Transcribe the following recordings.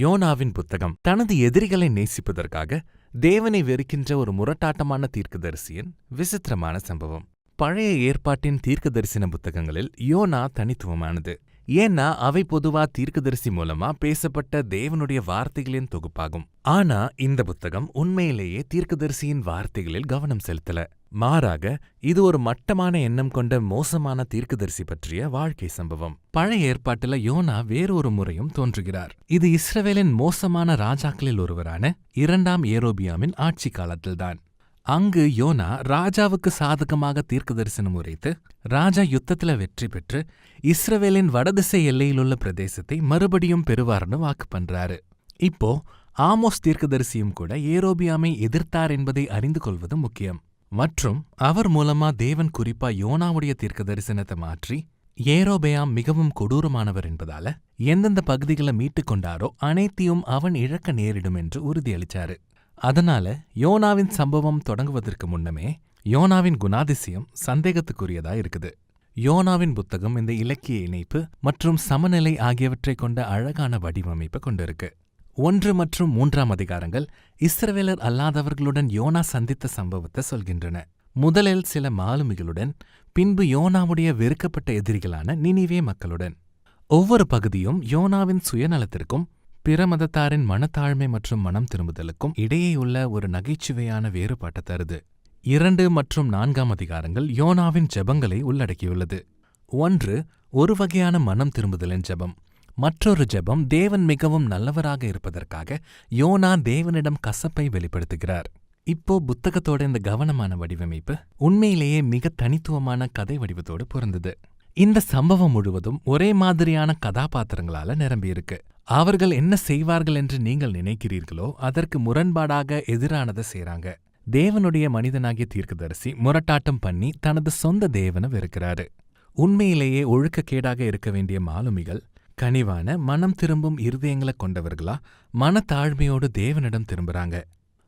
யோனாவின் புத்தகம் தனது எதிரிகளை நேசிப்பதற்காக தேவனை வெறுக்கின்ற ஒரு முரட்டாட்டமான தீர்க்கதரிசியின் விசித்திரமான சம்பவம். பழைய ஏற்பாட்டின் தீர்க்கதரிசன புத்தகங்களில் யோனா தனித்துவமானது. ஏன்னா அவை பொதுவா தீர்க்கதரிசி மூலமா பேசப்பட்ட தேவனுடைய வார்த்தைகளின் தொகுப்பாகும். ஆனா இந்த புத்தகம் உண்மையிலேயே தீர்க்கதரிசியின் வார்த்தைகளில் கவனம் செலுத்தல. மாறாக இது ஒரு மட்டமான எண்ணம் கொண்ட மோசமான தீர்க்குதரிசி பற்றிய வாழ்க்கை சம்பவம். பழைய ஏற்பாட்டுல யோனா வேறொரு முறையும் தோன்றுகிறார். இது இஸ்ரவேலின் மோசமான ராஜாக்களில் ஒருவரான இரண்டாம் ஏரோபியாமின் ஆட்சி காலத்தில்தான். அங்கு யோனா ராஜாவுக்கு சாதகமாக தீர்க்கதரிசனம் உரைத்து ராஜா யுத்தத்துல வெற்றி பெற்று இஸ்ரவேலின் வடதிசை எல்லையிலுள்ள பிரதேசத்தை மறுபடியும் பெறுவார்னு வாக்கு பண்றாரு. இப்போ ஆமோஸ் தீர்க்கதரிசியும் கூட ஏரோபியாமை எதிர்த்தார் என்பதை அறிந்து கொள்வது முக்கியம். மற்றும் அவர் மூலமா தேவன் குறிப்பா யோனாவுடைய தீர்க்க தரிசனத்தை மாற்றி ஏரோபயாம் மிகவும் கொடூரமானவர் என்பதால எந்தெந்த பகுதிகளை மீட்டுக் கொண்டாரோ அனைத்தையும் அவன் இழக்க நேரிடும் என்று உறுதியளிச்சாரு. அதனால யோனாவின் சம்பவம் தொடங்குவதற்கு முன்னமே யோனாவின் குணாதிசயம் சந்தேகத்துக்குரியதா இருக்குது. யோனாவின் புத்தகம் இந்த இலக்கிய இணைப்பு மற்றும் சமநிலை ஆகியவற்றை கொண்ட அழகான வடிவமைப்பை கொண்டிருக்கு. ஒன்று மற்றும் மூன்றாம் அதிகாரங்கள் இஸ்ரவேலர் அல்லாதவர்களுடன் யோனா சந்தித்த சம்பவத்தை சொல்கின்றன. முதலில் சில மாலுமிகளுடன் பின்பு யோனாவுடைய வெறுக்கப்பட்ட எதிரிகளான நினிவே மக்களுடன். ஒவ்வொரு பகுதியும் யோனாவின் சுயநலத்திற்கும் பிற மதத்தாரின் மனத்தாழ்மை மற்றும் மனம் திரும்புதலுக்கும் இடையேயுள்ள ஒரு நகைச்சுவையான வேறுபாட்டை தருது. இரண்டு மற்றும் நான்காம் அதிகாரங்கள் யோனாவின் ஜெபங்களை உள்ளடக்கியுள்ளது. ஒன்று ஒரு வகையான மனம் திரும்புதலின் ஜெபம். மற்றொரு ஜெபம் தேவன் மிகவும் நல்லவராக இருப்பதற்காக யோனா தேவனிடம் கசப்பை வெளிப்படுத்துகிறார். இப்போ புத்தகத்தோட இந்த கவனமான வடிவமைப்பு உண்மையிலேயே மிக தனித்துவமான கதை வடிவத்தோடு பொருந்தது. இந்த சம்பவம் முழுவதும் ஒரே மாதிரியான கதாபாத்திரங்களால நிரம்பியிருக்கு அவர்கள் என்ன செய்வார்கள் என்று நீங்கள் நினைக்கிறீர்களோ அதற்கு முரண்பாடாக எதிரானதை செய்றாங்க. தேவனுடைய மனிதனாகிய தீர்க்கதரிசி முரட்டாட்டம் பண்ணி தனது சொந்த தேவனை வெறுக்கிறாரு. உண்மையிலேயே ஒழுக்கக்கேடாக இருக்க வேண்டிய மாலுமிகள் கனிவான மனம் திரும்பும் இருதயங்களை கொண்டவர்களா? மனத்தாழ்மையோடு தேவனிடம் திரும்புறாங்க.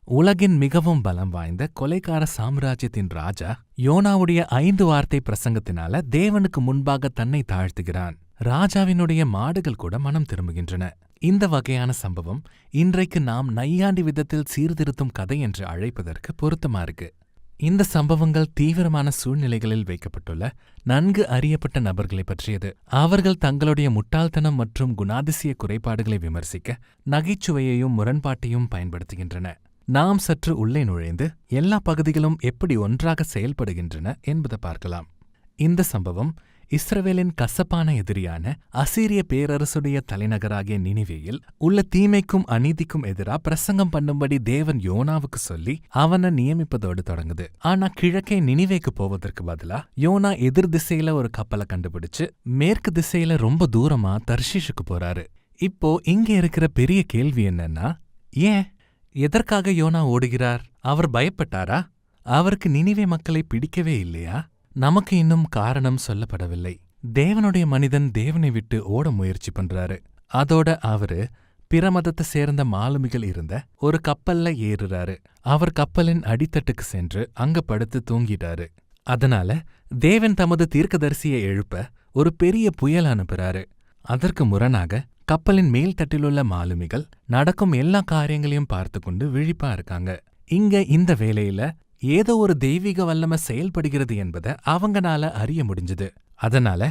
உலகின் மிகவும் பலம் வாய்ந்த கொலைக்கார சாம்ராஜ்யத்தின் ராஜா யோனாவுடைய ஐந்து வார்த்தை பிரசங்கத்தினால தேவனுக்கு முன்பாக தன்னை தாழ்த்துகிறான். ராஜாவினுடைய மாடுகள் கூட மனம் திரும்புகின்றன. இந்த வகையான சம்பவம் இன்றைக்கு நாம் நையாண்டி விதத்தில் சீர்திருத்தும் கதை என்று அழைப்பதற்கு பொருத்தமா இருக்கு. இந்த சம்பவங்கள் தீவிரமான சூழ்நிலைகளில் வைக்கப்பட்டுள்ள நன்கு அறியப்பட்ட நபர்களை பற்றியது. அவர்கள் தங்களுடைய முட்டாள்தனம் மற்றும் குணாதிசய குறைபாடுகளை விமர்சிக்க நகைச்சுவையையும் முரண்பாட்டையும் பயன்படுத்துகின்றன. நாம் சற்று உள்ளே நுழைந்து எல்லா பகுதிகளும் எப்படி ஒன்றாக செயல்படுகின்றன என்பதை பார்க்கலாம். இந்த சம்பவம் இஸ்ரவேலின் கசப்பான எதிரியான அசீரிய பேரரசுடைய தலைநகராகிய நினிவேயில் உள்ள தீமைக்கும் அநீதிக்கும் எதிரா பிரசங்கம் பண்ணும்படி தேவன் யோனாவுக்கு சொல்லி அவனை நியமிப்பதோடு தொடங்குது. ஆனா கிழக்கே நினிவேக்கு போவதற்கு பதிலா யோனா எதிர் திசையில ஒரு கப்பலை கண்டுபிடிச்சு மேற்கு திசையில ரொம்ப தூரமா தர்ஷீஷுக்கு போறாரு. இப்போ இங்க இருக்கிற பெரிய கேள்வி என்னன்னா ஏன்? எதற்காக யோனா ஓடுகிறார்? அவர் பயப்பட்டாரா? அவருக்கு நினிவே மக்களை பிடிக்கவே இல்லையா? நமக்கு இன்னும் காரணம் சொல்லப்படவில்லை. தேவனுடைய மனிதன் தேவனை விட்டு ஓட முயற்சி பண்றாரு. அதோட அவரு பிற மதத்தை சேர்ந்த மாலுமிகள் இருந்த ஒரு கப்பல்ல ஏறுறாரு. அவர் கப்பலின் அடித்தட்டுக்கு சென்று அங்க படுத்து தூங்கிட்டாரு. அதனால தேவன் தமது தீர்க்கதரிசியை எழுப்ப ஒரு பெரிய புயல் அனுப்புறாரு. அதற்கு முரணாக கப்பலின் மேல் தட்டிலுள்ள மாலுமிகள் நடக்கும் எல்லா காரியங்களையும் பார்த்து கொண்டு விழிப்பா இருக்காங்க. இங்க இந்த வேலையில ஏதோ ஒரு தெய்வீக வல்லமை செயல்படுகிறது என்பதை அவங்கனால அறிய முடிஞ்சது. அதனால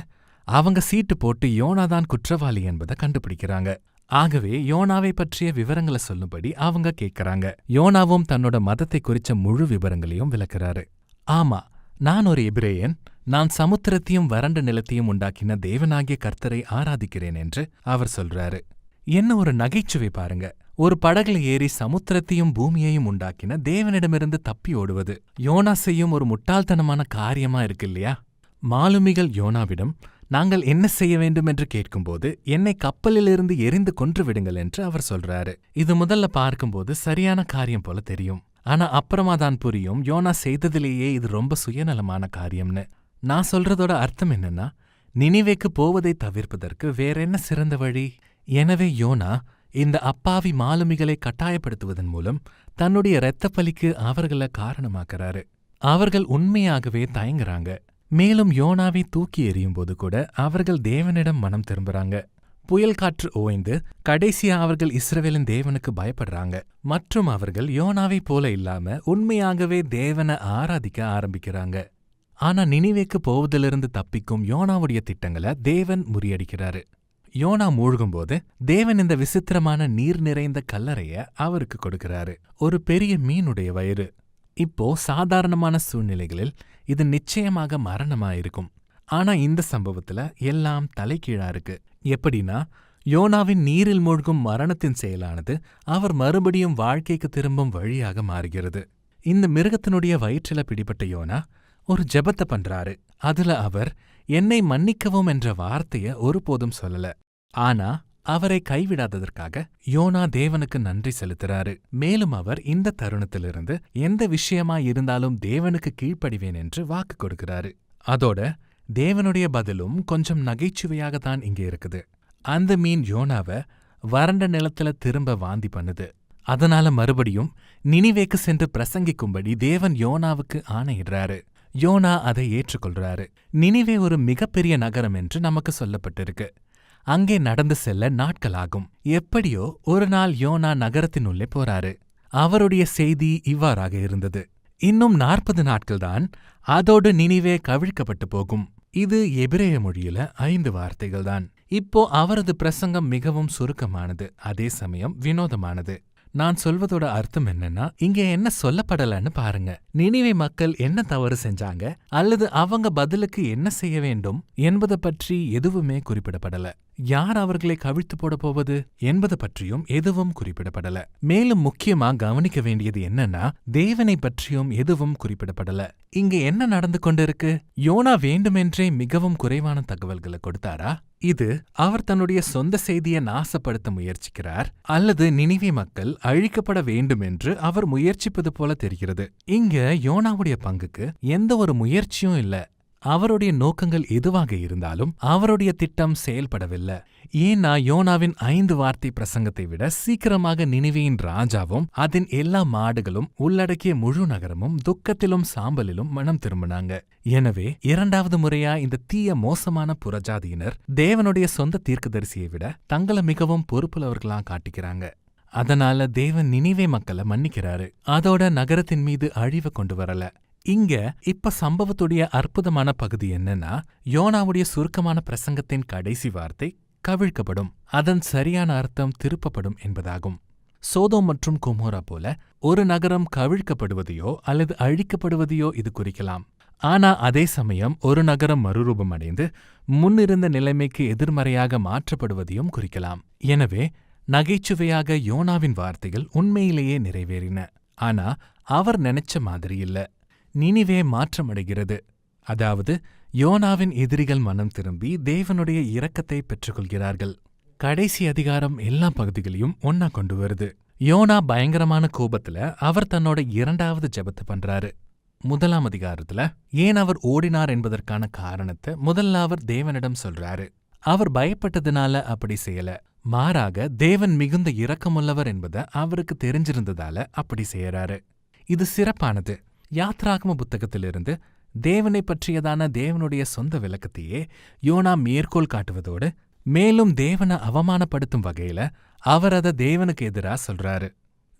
அவங்க சீட்டு போட்டு யோனாதான் குற்றவாளி என்பதை கண்டுபிடிக்கிறாங்க. ஆகவே யோனாவை பற்றிய விவரங்களை சொல்லும்படி அவங்க கேட்கறாங்க யோனாவும் தன்னோட மதத்தை குறிச்ச முழு விவரங்களையும் விளக்குறாரு. ஆமா நான் ஒரு எபிரேயன். நான் சமுத்திரத்தையும் வறண்ட நிலத்தையும் உண்டாக்கின தேவனாகிய கர்த்தரை ஆராதிக்கிறேன் என்று அவர் சொல்றாரு. என்ன ஒரு நகைச்சுவை பாருங்க. ஒரு படகுல ஏறி சமுத்திரத்தையும் பூமியையும் உண்டாக்கின தேவனிடமிருந்து தப்பி ஓடுவது யோனா செய்யும் ஒரு முட்டாள்தனமான காரியமா இருக்கு இல்லையா? மாலுமிகள் யோனாவிடம் நாங்கள் என்ன செய்ய வேண்டும்? என்று கேட்கும்போது என்னை கப்பலிலிருந்து எரிந்து கொன்று விடுங்கள் என்று அவர் சொல்றாரு. இது முதல்ல பார்க்கும்போது சரியான காரியம் போல தெரியும். ஆனா அப்புறமா தான் புரியும் யோனா செய்ததிலேயே இது ரொம்ப சுயநலமான காரியம்னு. நான் சொல்றதோட அர்த்தம் என்னன்னா நினைவேக்கு போவதை தவிர்ப்பதற்கு வேறென்ன சிறந்த வழி? எனவே யோனா இந்த அப்பாவி மாலுமிகளை கட்டாயப்படுத்துவதன் மூலம் தன்னுடைய இரத்தப்பலிக்கு அவர்கள காரணமாக்குறாரு. அவர்கள் உண்மையாகவே தயங்குறாங்க. மேலும் யோனாவை தூக்கி எறியும்போது கூட அவர்கள் தேவனிடம் மனம் திரும்புறாங்க. புயல் காற்று ஓய்ந்து கடைசியா அவர்கள் இஸ்ரவேலின் தேவனுக்கு பயப்படுறாங்க. மற்றும் அவர்கள் யோனாவைப் போல இல்லாம உண்மையாகவே தேவனை ஆராதிக்க ஆரம்பிக்கிறாங்க. ஆனா நினைவேக்கு போவதிலிருந்து தப்பிக்கும் யோனாவுடைய திட்டங்களை தேவன் முறியடிக்கிறாரு. யோனா மூழ்கும்போது தேவன் இந்த விசித்திரமான நீர் நிறைந்த கல்லறைய அவருக்கு கொடுக்கிறாரு. ஒரு பெரிய மீனுடைய வயிறு. இப்போ சாதாரணமான சூழ்நிலைகளில் இது நிச்சயமாக மரணமாயிருக்கும். ஆனா இந்த சம்பவத்துல எல்லாம் தலைகீழா இருக்கு. எப்படின்னா யோனாவின் நீரில் மூழ்கும் மரணத்தின் செயலானது அவர் மறுபடியும் வாழ்க்கைக்கு திரும்பும் வழியாக மாறுகிறது. இந்த மிருகத்தினுடைய வயிற்றில பிடிபட்ட யோனா ஒரு ஜெபத்தை பண்றாரு. அதுல அவர் என்னை மன்னிக்கவும் என்ற வார்த்தைய ஒருபோதும் சொல்லல. ஆனா அவரை கைவிடாததற்காக யோனா தேவனுக்கு நன்றி செலுத்துறாரு. மேலும் அவர் இந்த தருணத்திலிருந்து எந்த விஷயமா இருந்தாலும் தேவனுக்கு கீழ்ப்படிவேன் என்று வாக்கு கொடுக்கிறாரு. அதோட தேவனுடைய பதிலும் கொஞ்சம் நகைச்சுவையாகத்தான் இங்கே இருக்குது. அந்த மீன் யோனாவ வறண்ட நிலத்துல திரும்ப வாந்தி பண்ணுது. அதனால மறுபடியும் நினிவேக்கு சென்று பிரசங்கிக்கும்படி தேவன் யோனாவுக்கு ஆணையிடுறாரு. யோனா அதை ஏற்றுக்கொள்றாரு. நினிவே ஒரு மிகப்பெரிய நகரம் என்று நமக்கு சொல்லப்பட்டிருக்கு. அங்கே நடந்து செல்ல நாட்களாகும். எப்படியோ ஒரு நாள் யோனா நகரத்தினுள்ளே போறாரு. அவருடைய செய்தி இவ்வாறாக இருந்தது. இன்னும் நாற்பது நாட்கள்தான் அதோடு நினிவே கவிழ்க்கப்பட்டு போகும். இது எபிரேய மொழியில ஐந்து வார்த்தைகள்தான். இப்போ அவரது பிரசங்கம் மிகவும் சுருக்கமானது அதே சமயம் வினோதமானது. நான் சொல்வதோட அர்த்தம் என்னன்னா இங்க என்ன சொல்லப்படலன்னு பாருங்க. நினிவே மக்கள் என்ன தவறு செஞ்சாங்க அல்லது அவங்க பதிலுக்கு என்ன செய்ய வேண்டும் என்பது பற்றி எதுவுமே குறிப்பிடப்படல. யார் அவர்களை கவிழ்த்து போடப் போவது என்பது பற்றியும் எதுவும் குறிப்பிடப்படல. மேலும் முக்கியமா கவனிக்க வேண்டியது என்னன்னா தேவனை பற்றியும் எதுவும் குறிப்பிடப்படல. இங்க என்ன நடந்து கொண்டிருக்கு? யோனா வேண்டுமென்றே மிகவும் குறைவான தகவல்களை கொடுத்தாரா? இது அவர் தன்னுடைய சொந்த செய்தியை நாசப்படுத்த முயற்சிக்கிறார் அல்லது நினைவே மக்கள் அழிக்கப்பட வேண்டும் என்று அவர் முயற்சிப்பது போல தெரிகிறது. இங்க யோனாவுடைய பங்குக்கு எந்த ஒரு முயற்சியும் இல்ல. அவருடைய நோக்கங்கள் எதுவாக இருந்தாலும் அவருடைய திட்டம் செயல்படவில்லை. ஏன்னா யோனாவின் ஐந்து வார்த்தை பிரசங்கத்தை விட சீக்கிரமாக நினைவியின் ராஜாவும் அதன் எல்லா மாடுகளும் உள்ளடக்கிய முழு நகரமும் துக்கத்திலும் சாம்பலிலும் மனம் திரும்பினாங்க. எனவே இரண்டாவது முறையா இந்த தீய மோசமான புறஜாதியினர் தேவனுடைய சொந்த தீர்க்கதரிசியை விட தங்களை மிகவும் பொறுப்புள்ளவர்களா காட்டிக்கிறாங்க. அதனால தேவன் நினிவே மக்களை மன்னிக்கிறாரு. அதோட நகரத்தின் மீது அழிவை கொண்டு வரல. இங்க இப்ப சம்பவத்துடைய அற்புதமான பகுதி என்னன்னா யோனாவுடைய சுருக்கமான பிரசங்கத்தின் கடைசி வார்த்தை கவிழ்க்கப்படும். அதன் சரியான அர்த்தம் திருப்பப்படும் என்பதாகும். சோதோம் மற்றும் குமோரா போல ஒரு நகரம் கவிழ்க்கப்படுவதையோ அல்லது அழிக்கப்படுவதையோ இது குறிக்கலாம். ஆனா அதே சமயம் ஒரு நகரம் மறுரூபம் அடைந்து முன்னிருந்த நிலைமைக்கு எதிர்மறையாக மாற்றப்படுவதையும் குறிக்கலாம். எனவே நகைச்சுவையாக யோனாவின் வார்த்தைகள் உண்மையிலேயே நிறைவேறின. ஆனா அவர் நினைச்ச மாதிரி இல்லை. நினிவே மாற்றமடைகிறது. அதாவது யோனாவின் எதிரிகள் மனம் திரும்பி தேவனுடைய இரக்கத்தை பெற்றுக்கொள்கிறார்கள். கடைசி அதிகாரம் எல்லா பகுதிகளையும் ஒன்னா கொண்டு வருது. யோனா பயங்கரமான கோபத்துல அவர் தன்னோட இரண்டாவது ஜெபத்தை பண்றாரு. முதலாம் அதிகாரத்துல ஏன் அவர் ஓடினார் என்பதற்கான காரணத்தை முதல்ல அவர் தேவனிடம் சொல்றாரு. அவர் பயப்பட்டதுனால அப்படி செய்யல. மாறாக தேவன் மிகுந்த இரக்கமுள்ளவர் என்பதை அவருக்கு தெரிஞ்சிருந்ததால அப்படி செய்யறாரு. இது சிறப்பானது. யாத்ராகம புத்தகத்திலிருந்து தேவனை பற்றியதான தேவனுடைய சொந்த விளக்கத்தையே யோனா மேற்கோள் காட்டுவதோடு மேலும் தேவனை அவமானப்படுத்தும் வகையில அவர் அதை தேவனுக்கு எதிரா சொல்றாரு.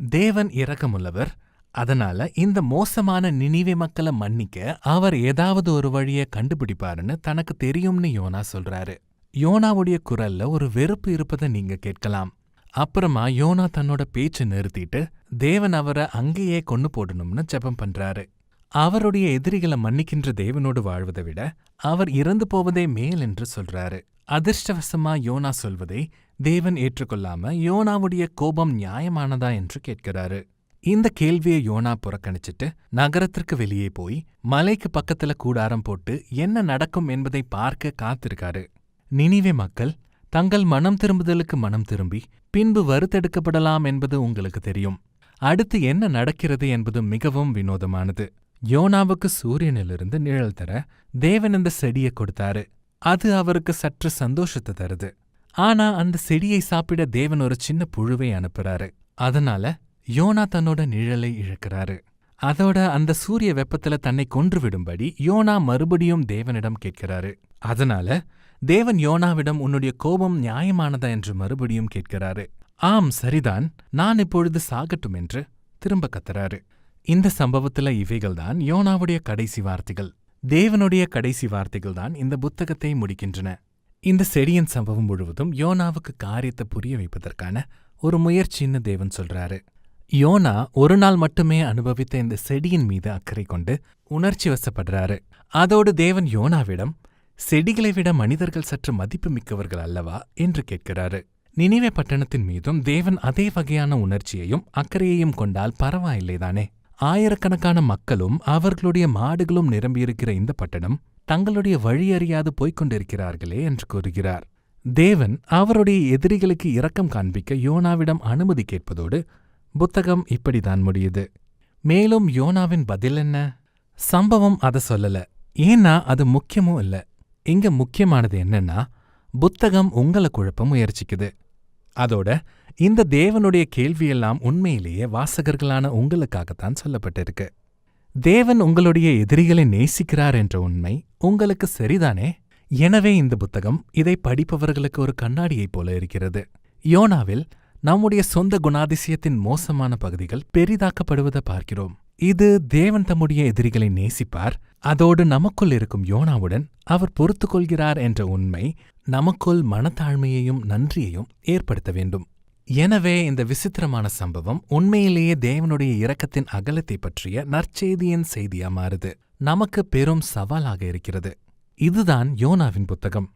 தேவன் இரக்கமுள்ளவர் அதனால இந்த மோசமான நினைவே மக்களை மன்னிக்க அவர் ஏதாவது ஒரு வழிய கண்டுபிடிப்பாருன்னு தனக்கு தெரியும்னு யோனா சொல்றாரு. யோனாவுடைய குரல்ல ஒரு வெறுப்பு இருப்பதை நீங்க கேட்கலாம். அப்புறமா யோனா தன்னோட பேச்சை நிறுத்திட்டு தேவன் அவரை அங்கேயே கொண்டு போடணும்னு ஜெபம் பண்றாரு. அவருடைய எதிரிகளை மன்னிக்கின்ற தேவனோடு வாழ்வதை விட அவர் இறந்து போவதே மேல் என்று சொல்றாரு. அதிர்ஷ்டவசமா யோனா சொல்வதை தேவன் ஏற்றுக்கொள்ளாம யோனாவுடைய கோபம் நியாயமானதா என்று கேட்கிறாரு. இந்த கேள்வியை யோனா புறக்கணிச்சிட்டு நகரத்திற்கு வெளியே போய் மலைக்கு பக்கத்துல கூடாரம் போட்டு என்ன நடக்கும் என்பதை பார்க்க காத்திருக்காரு. நினிவே மக்கள் தங்கள் மனம் திரும்புதலுக்கு மனம் திரும்பி பின்பு வறுத்தெடுக்கப்படலாம் என்பது உங்களுக்கு தெரியும். அடுத்து என்ன நடக்கிறது என்பது மிகவும் வினோதமானது. யோனாவுக்கு சூரியனிலிருந்து நிழல் தர தேவன் இந்த செடியை கொடுத்தாரு. அது அவருக்கு சற்று சந்தோஷத்தை தருது. ஆனா அந்த செடியை சாப்பிட தேவன் ஒரு சின்ன புழுவை அனுப்புறாரு. அதனால யோனா தன்னோட நிழலை இழக்கிறாரு. அதோட அந்த சூரிய வெப்பத்துல தன்னை கொன்று விடும்படி யோனா மறுபடியும் தேவனிடம் கேட்கிறாரு. அதனால தேவன் யோனாவிடம் உன்னுடைய கோபம் நியாயமானதா? என்று மறுபடியும் கேட்கிறாரு. ஆம் சரிதான். நான் இப்பொழுது சாகட்டும் என்று திரும்ப கத்துறாரு. இந்த சம்பவத்துல இவைகள்தான் யோனாவுடைய கடைசி வார்த்தைகள். தேவனுடைய கடைசி வார்த்தைகள் தான் இந்த புத்தகத்தை முடிக்கின்றன. இந்த செடியின் சம்பவம் முழுவதும் யோனாவுக்கு காரியத்தை புரிய வைப்பதற்கான ஒரு முயற்சின்னு தேவன் சொல்றாரு. யோனா ஒரு நாள் மட்டுமே அனுபவித்த இந்த செடியின் மீது அக்கறை கொண்டு உணர்ச்சி வசப்படுறாரு. அதோடு தேவன் யோனாவிடம் செடிகளை விட மனிதர்கள் சற்று மதிப்பு மிக்கவர்கள் அல்லவா என்று கேட்கிறாரு. நினைவே பட்டணத்தின் மீதும் தேவன் அதே வகையான உணர்ச்சியையும் அக்கறையையும் கொண்டால் பரவாயில்லைதானே? ஆயிரக்கணக்கான மக்களும் அவர்களுடைய மாடுகளும் நிரம்பியிருக்கிற இந்த பட்டணம் தங்களுடைய வழியறியாது போய்க் கொண்டிருக்கிறார்களே என்று கூறுகிறார். தேவன் அவருடைய எதிரிகளுக்கு இரக்கம் காண்பிக்க யோனாவிடம் அனுமதி கேட்பதோடு புத்தகம் இப்படிதான் முடியுது. மேலும் யோனாவின் பதில் என்ன? சம்பவம் அத சொல்லல. ஏன்னா அது முக்கியமும் இல்ல. இங்க முக்கியமானது என்னன்னா புத்தகம் உங்கள குழப்ப முயற்சிக்குது. அதோட இந்த தேவனுடைய கேள்வியெல்லாம் உண்மையிலேயே வாசகர்களான உங்களுக்காகத்தான் சொல்லப்பட்டிருக்கு. தேவன் உங்களுடைய எதிரிகளை நேசிக்கிறார் என்ற உண்மை உங்களுக்கு சரிதானே? எனவே இந்த புத்தகம் இதை படிப்பவர்களுக்கு ஒரு கண்ணாடியைப் போல இருக்கிறது. யோனாவில் நம்முடைய சொந்த குணாதிசயத்தின் மோசமான பகுதிகள் பெரிதாக்கப்படுவதை பார்க்கிறோம். இது தேவன் தம்முடைய எதிரிகளை நேசிப்பார். அதோடு நமக்குள் இருக்கும் யோனாவுடன் அவர் பொறுத்துக்கொள்கிறார் என்ற உண்மை நமக்குள் மனத்தாழ்மையையும் நன்றியையும் ஏற்படுத்த வேண்டும். எனவே இந்த விசித்திரமான சம்பவம் உண்மையிலேயே தேவனுடைய இரக்கத்தின் அகலத்தை பற்றிய நற்செய்தியின் செய்தியா மாறுது. நமக்கு பெரும் சவாலாக இருக்கிறது. இதுதான் யோனாவின் புத்தகம்.